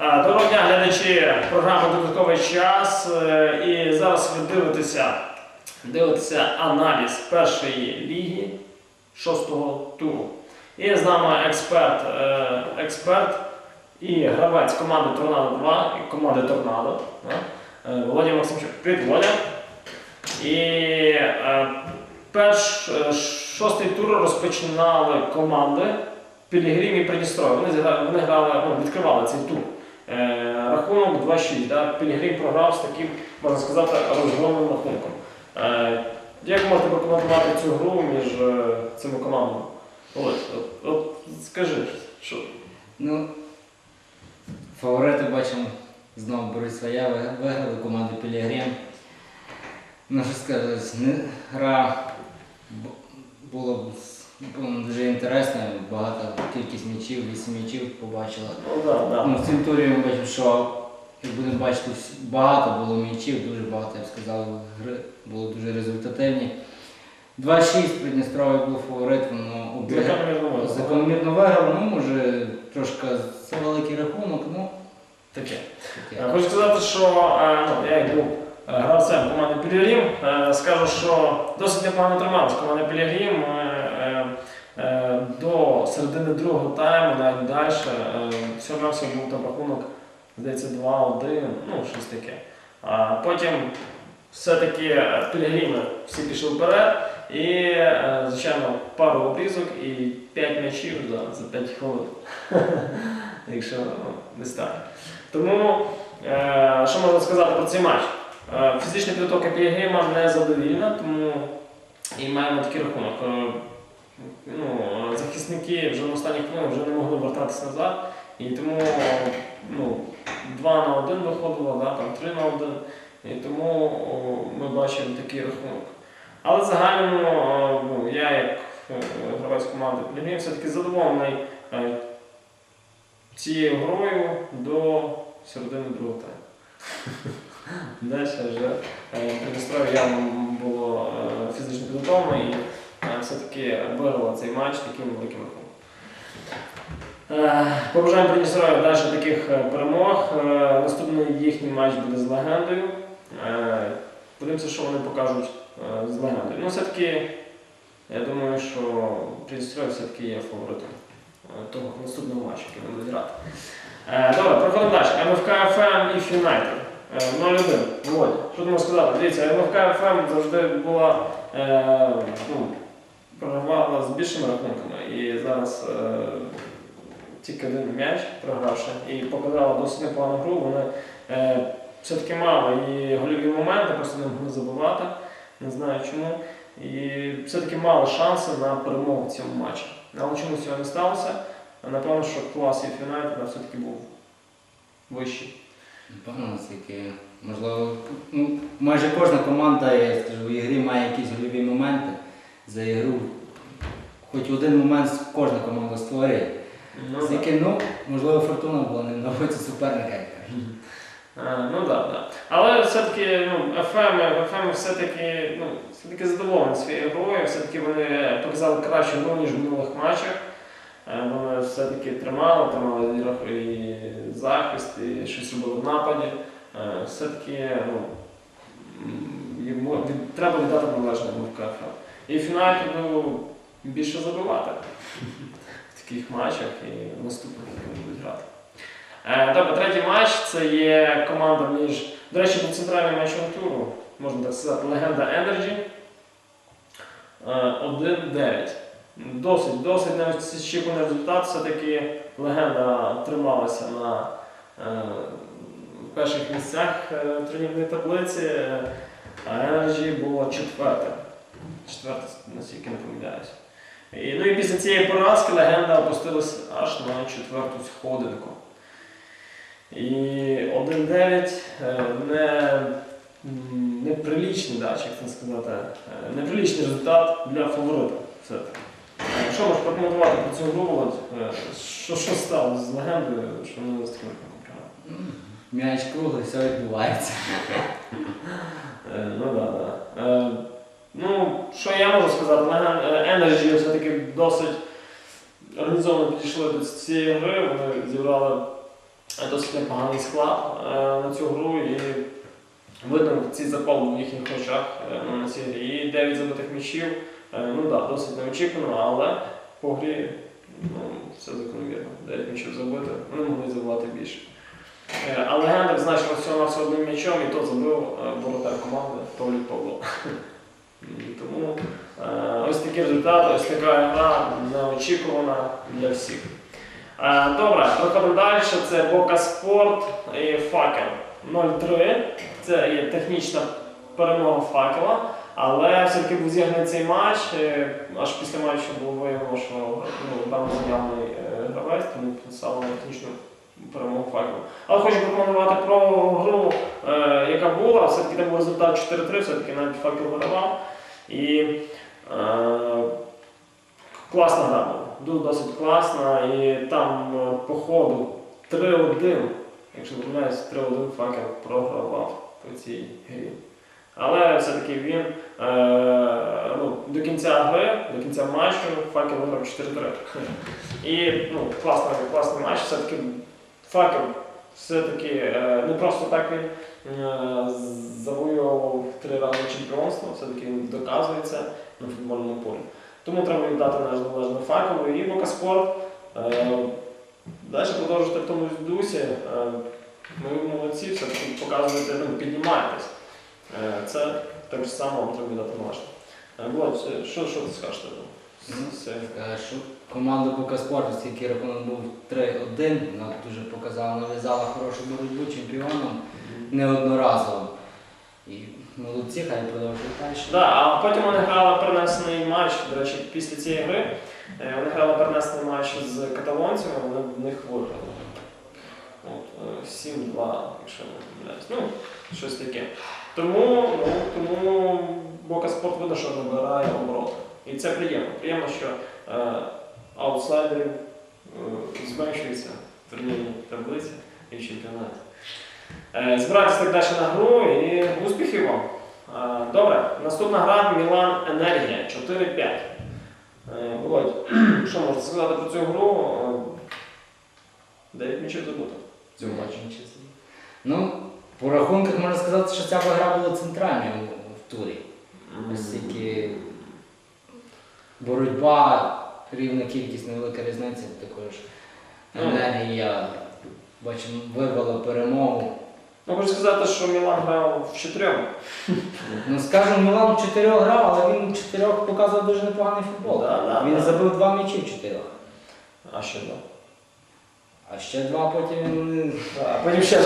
Доброго дня, глядачі програми Додатковий час. Е, І зараз ви дивитеся, дивитеся аналіз першої ліги шостого туру. І з нами експерт, е, експерт і гравець команди Торнадо 2 і команди Торнадо. е, Володя Максимчук. Привіт, Володя. І перш, шостий тур розпочинали команди Пілігрім і Придністров'я. Вони, вони грали, ну, відкривали цей тур. Е, рахунок 2-6. Да? Пілігрім програв з таким, можна сказати, розгромним рахунком. Е, як можете прокоментувати цю гру між е, цими командами? Ось, от, от скажи, що. Ну, фаворити бачимо, знову беруть ви- виграли команду Пілігрім. Ну, що сказати, гра була б дуже інтересна, багата кількість м'ячів, 8 м'ячів побачила. Ну, да, да. Ну, в цім турі ми бачимо, що як будемо бачити, багато було м'ячів, дуже багато, я б сказав, гри були дуже результативні. 2-6 Придністров'я був фаворит, воно обіграв. Закономірно. Виграв, ну може трошки це великий рахунок, ну Таке. таке. Е, Хочу сказати, що е, ну, я як був е, гравцем команди Пілігрім, скажу, що досить непогано трималась команда Пілігрім. Е, е, е, До середини другого тайму, навіть далі, все все був там рахунок, здається, 2-1, ну, щось таке. А потім все-таки е, Пілігріми всі пішли вперед, і, е, звичайно, пару обрізок і 5 м'ячів за, за 5 хвилин. Якщо десь так. Тому, е, що можна сказати про цей матч? Е, фізична підготовка Пілігрима не задовільна, тому і маємо такий рахунок. Ну, захисники вже на останніх хвилинах вже не могли вертатися назад, і тому ну, 2 на 1 виходило, да, там 3 на 1, і тому о, ми бачимо такий рахунок. Але е, ну, я як е, гравець команди Пілігрим все-таки задоволений е, цією грою до середини другого тайму. Далі вже е, Придністров'я явно було фізично підготовлено все-таки виграло цей матч таким великим рахунком. Е, Побажаємо Придністров'я далі таких е, перемог. Е, Наступний їхній матч буде з легендою. Подивимося, що вони покажуть з легендою. Ну, все-таки, я думаю, що Придністров'я все-таки є фаворитом того наступного матчу, який вони будуть грати. Добре, проходимо далі. МФК ФМ і Фінайтед. 0-1. Володя, що ти сказати? Дивіться, МФК ФМ завжди була ну, програвала з більшими рахунками. І зараз е, тільки один м'яч програвши і показала досить непогану гру. Вони е, все-таки мали і гольові моменти, просто не могли забувати. Не знаю чому. І все-таки мали шанси на перемогу в цьому матчі. Але чомусь цього не сталося. Напевно, що клас і Юнайтед все-таки був вищий. Напевно, наскільки можливо, ну, майже кожна команда, скажу, в ігрі має якісь гольові моменти за ігру. Хоч в один момент кожна команда створює. Ну, З яким, ну, можливо, фортуна була не боці суперника, як кажуть. Е, Ну так, да. Але все-таки ну, FM, FM все-таки ну, все-таки задоволені своєю грою, все-таки вони показали кращу гру, ніж в минулих матчах. Е, Вони все-таки тримали, тримали і захист, і щось робили в нападі. Е, Все-таки ну, треба віддати належне в КФМ. І в фіналі ну, більше забивати в таких матчах і наступних, будуть грати. Е, Добре, третій матч це є команда між. До речі, був центральним матчем туру, можна так сказати, легенда Energy. Е, 1-9. Досить, досить неочікуваний результат. Все-таки легенда трималася на е, перших місцях е, турнірної таблиці, е, а Energy було четверте. Четверте, наскільки не помиляюсь. І, ну і після цієї поразки легенда опустилась аж на четверту сходинку. І 1-9 е, не, неприлічний, да, як це сказати, е, неприлічний результат для фаворита. все-таки. Що можеш прокоментувати про цю гру? Е, Що, що сталося з легендою, що вони з таким? Ну, М'яч круглий, все відбувається. Ну так. Е, Ну, що я можу сказати, е, Energy все-таки досить організовано підійшли до цієї гри, вони зібрали е, досить непоганий склад е, на цю гру і видно ці запал в їхніх очах ну, на цій грі. І 9 забитих м'ячів, е, ну так, да, досить неочікувано, але по грі ну, все закономірно. 9 м'ячів забити, вони могли забивати більше. Але Гендрик значив всього на одним м'ячом і то забив воротар команди Павлік Павло. Тому е, ось такі результати, ось така гра неочікувана для всіх. Е, Добре, проходимо далі. Це Бока Спорт і Факел 0-3. Це є технічна перемога факела. Але все-таки був зіграний цей матч. Аж після матчу було виявлено, що ну, певно заявний е, гравець, тому писали технічну перемогу факелу. Але хочу прокоментувати про гру, яка була. Все-таки там був результат 4-3, все-таки навіть факел вигравав. І е, класна гра була. Досить класна. І там е, по ходу 3-1, якщо не помиляюсь, 3-1 факел програвав по цій грі. Але все-таки він е, ну, до кінця гри, до кінця матчу факел виграв 4-3. І ну, класний, класний матч. Все-таки факел все-таки е, не просто так він е, завоював три рази чемпіонство, все-таки він доказується на футбольному полі. Тому треба віддати належне факелу і Бокаспорт. Е, далі продовжувати в тому дусі. Е, ми молодці, все-таки показуєте, ну, піднімаєтесь. Е, Це так само вам треба віддати належне. Е, Володь, е, що, що ти скажеш? Е, Що команда Бука Спорту, оскільки рахунок був 3-1, вона дуже показала, нав'язала хорошу боротьбу чемпіоном неодноразово. І молодці, хай продовжують далі. Да, а потім вони грали перенесений матч. До речі, після цієї гри е, вони грали перенесений матч з каталонцями, вони в них виграли. От, е, 7-2, якщо не помиляюсь. Ну, щось таке. Тому, ну, тому Бока Спорт видно, що набирає обороти. І це приємно. Приємно, що е, аутсайдери е, зменшуються в турнірній таблиці і чемпіонаті. Е, збирайтесь так далі на гру і успіхів вам! Е, Добре, наступна гра Мілан Енергія 4-5. Е, Володь, що можете сказати про цю гру? Е, Дев'ять м'ячів забуто в цьому матчі. Ну, по рахунках можна сказати, що ця гра була центральною в турі. Оскільки боротьба, рівна кількість, невелика різниця, також Ну. енергія, бачимо, вирвала перемогу. Ну, хочу сказати, що Мілан грав в чотирьох. Ну, скажімо, Мілан в чотирьох грав, але він в чотирьох показував дуже непоганий футбол. Да, да, він да. забив два м'ячі в чотирьох. А ще два. А ще два потім він А потім ще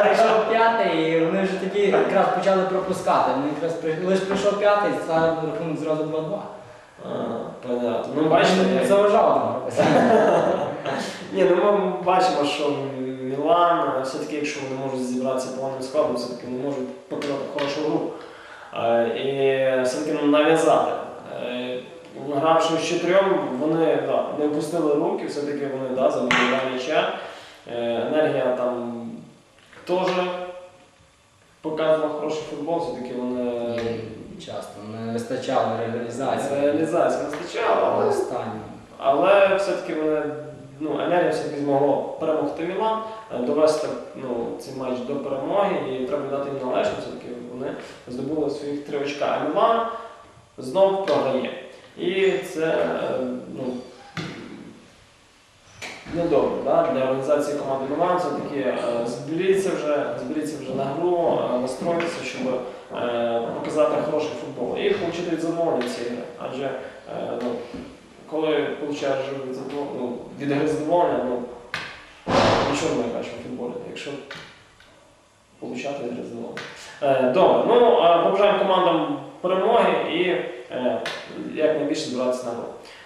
прийшов п'ятий, і вони вже тоді якраз почали пропускати. Вони якраз лише прийшов п'ятий, став рахунок зразу 2-2. Понятно. Ну, бачите, не там. Ні, ну ми бачимо, що Мілан, все-таки, якщо вони можуть зібратися повним складом, все-таки вони можуть показати хорошу гру. І все-таки нав'язати. Е, Гравши з чотирьом, вони да, не опустили руки, все-таки вони да, забили м'яча. Е, Енергія там теж показувала хороший футбол, все-таки вони Часто не вистачало реалізації. реалізації не стачала, Але останнє. але все-таки вони, ну, енергія все-таки змогла перемогти Мілан, е, довести ну, цей матч до перемоги і треба дати їм належне, все-таки вони здобули своїх три очка. А Мілан знов програє. І це е, недобре да? для організації команди Мілан. Все-таки е, зберіться вже, зберіться вже на гру, е, настроїтися, щоб е, показати хороший футбол і отримати задоволення від цієї гри. Адже е, ну, коли получаєш ну, від гри задоволення, ну, нічого не бачиш у футболі, якщо получати від гри задоволення. Добре, ну побажаємо командам перемоги і якнайбільше збиратися на гру.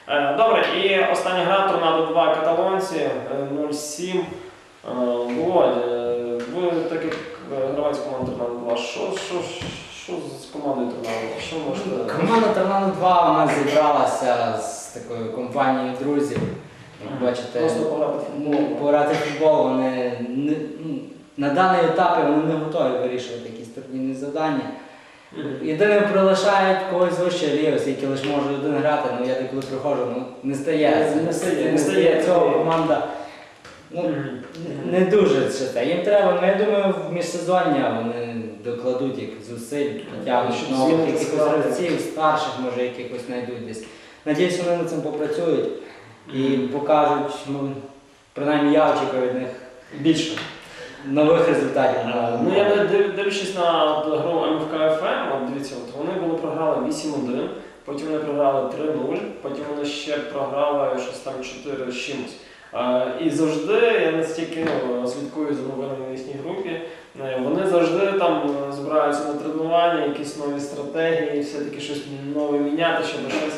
Е, добре, і остання гра Торнадо 2 каталонці е, 0-7. Е, е, ви так як гравець команди Торнадо 2, що, що, що з командою Торнадо 2? Що можете? Команда Торнадо 2 у нас зібралася з такою компанією друзів. Як бачите, Просто пограти в ну, футбол. пограти в футбол вони не, ну, на даний етапі вони не готові вирішувати якісь турнірні завдання. Єдине прилишають когось вище ліво, оскільки лише може один грати, ну я деколи приходжу, ну не стає. Не стає, не стає цього команда Ну, не дуже це. те. Їм треба, ну я думаю, в міжсезоння вони докладуть як зусиль, підтягнуть Щоб нових якихось гравців, старших, може, якихось знайдуть десь. Надіюсь, вони над цим попрацюють і покажуть, ну, принаймні я очікую від них Більше. Нових результатів. Е, Ну, я див- див- дивлячись на гру МФК ФМ, от дивіться, от вони були програли 8-1, потім вони програли 3-0, потім вони ще програли щось там 4 з чимось. Е, І завжди, я настільки ну, слідкую за новинами в їхній групі, е, вони завжди там е, збираються на тренування, якісь нові стратегії, все-таки щось нове міняти, щоб щось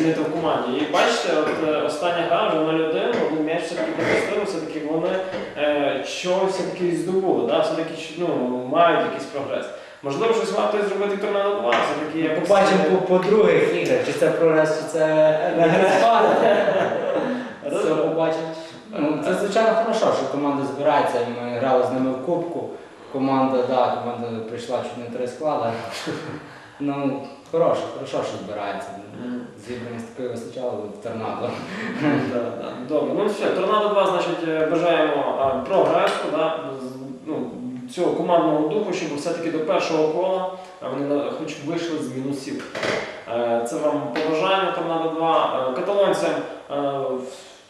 змінити в команді. І бачите, от е, остання гра вже 0-1, вони м'яч все-таки пропустили, все-таки вони е, що все-таки здобули, да? все-таки ну, мають якийсь прогрес. Можливо, щось варто зробити торнадо 2, все-таки якось- Побачимо по, по других іграх, чи це прогрес, чи це. Це побачимо. Ну, це звичайно хорошо, що команда збирається. Ми грали з ними в кубку. Команда, да, команда прийшла чуть не три склада. Ну, хороше, хорошо, що збирається. Мгм. Зібраність такої вистачало в торнадо. Да, да. Добре, ну все, торнадо 2, значить, е, бажаємо прогресу, з- ну, цього командного духу, щоб все-таки до першого кола вони хоч вийшли з мінусів. Е, Це вам побажання торнадо 2. Е, Каталонцям е,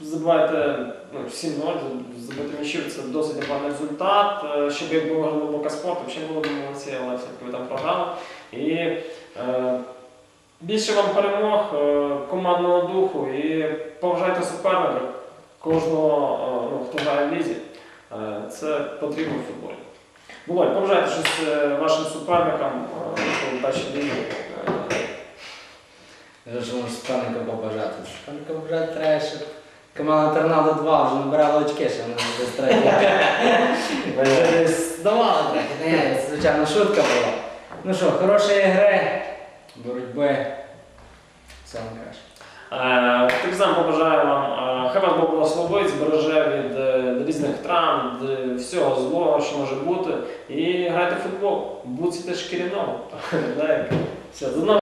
забивайте ну, 7-0, забити м'ячів це досить непоганий результат. Щоб якби ви грали бока спорту, ще було б молодці, але все-таки ви там програли. І більше вам перемог, е, командного духу і поважайте суперника кожного, е, ну, хто грає в лізі. Е, Це потрібно в футболі. Володь, побажайте щось е, вашим суперникам е, у першій лізі. Е, Я ж можу суперника побажати. Суперника побажати треба, щоб команда Торнадо 2 вже набирала очки, що вони без третього. Здавала трохи. Ні, звичайно, шутка була. Ну що, хорошої гри, боротьби. Все найкраще. Е, Так само побажаю вам, е, хай вас Бог благословить, збереже від е, різних травм, від всього злого, що може бути. І грайте в футбол, будьте шкіряного. Все, до нових